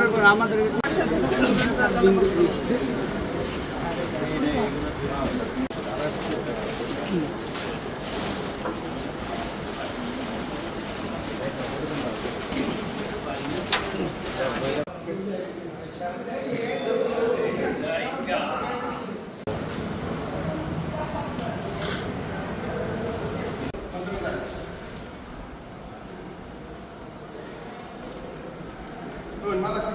তারপর আমাদের 얼마나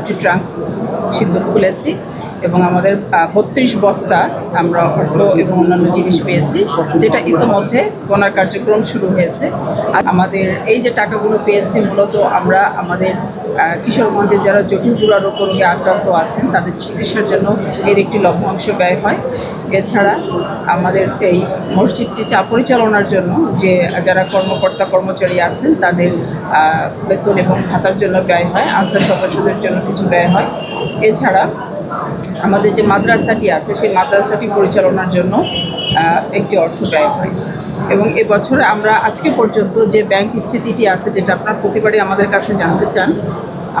একটি ট্রাঙ্ক সিন্দুর খুলেছি। এবং আমাদের বত্রিশ বস্তা আমরা অর্থ এবং অন্যান্য জিনিস পেয়েছি যেটা ইতোমধ্যে গোনার কার্যক্রম শুরু হয়েছে। আর আমাদের এই যে টাকাগুলো পেয়েছি মূলত আমরা আমাদের আহ, কিশোরগঞ্জে যারা জটিল দুরারোগ্য রোগে আক্রান্ত আছেন তাদের চিকিৎসার জন্য এর একটি লভ্যাংশ ব্যয় হয়। এছাড়া আমাদের এই মসজিদটি চা পরিচালনার জন্য যে যারা কর্মকর্তা কর্মচারী আছেন তাদের বেতন এবং ভাতার জন্য ব্যয় হয় আনসার সদস্যদের জন্য কিছু ব্যয় হয়। এছাড়া আমাদের যে মাদ্রাসাটি আছে, সেই মাদ্রাসাটি পরিচালনার জন্য একটি অর্থ ব্যয় হয়। এবং এবছর আমরা আজকে পর্যন্ত যে ব্যাংক স্থিতিটি আছে, যেটা আপনার প্রতিবারই আমাদের কাছে জানতে চান,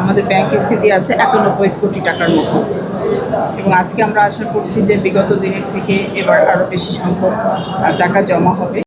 আমাদের ব্যাংক স্থিতি আছে একানব্বই কোটি টাকার মতো। এবং আজকে আমরা আশা করছি যে বিগত দিনের থেকে এবার আরও বেশি সংখ্যক টাকা জমা হবে।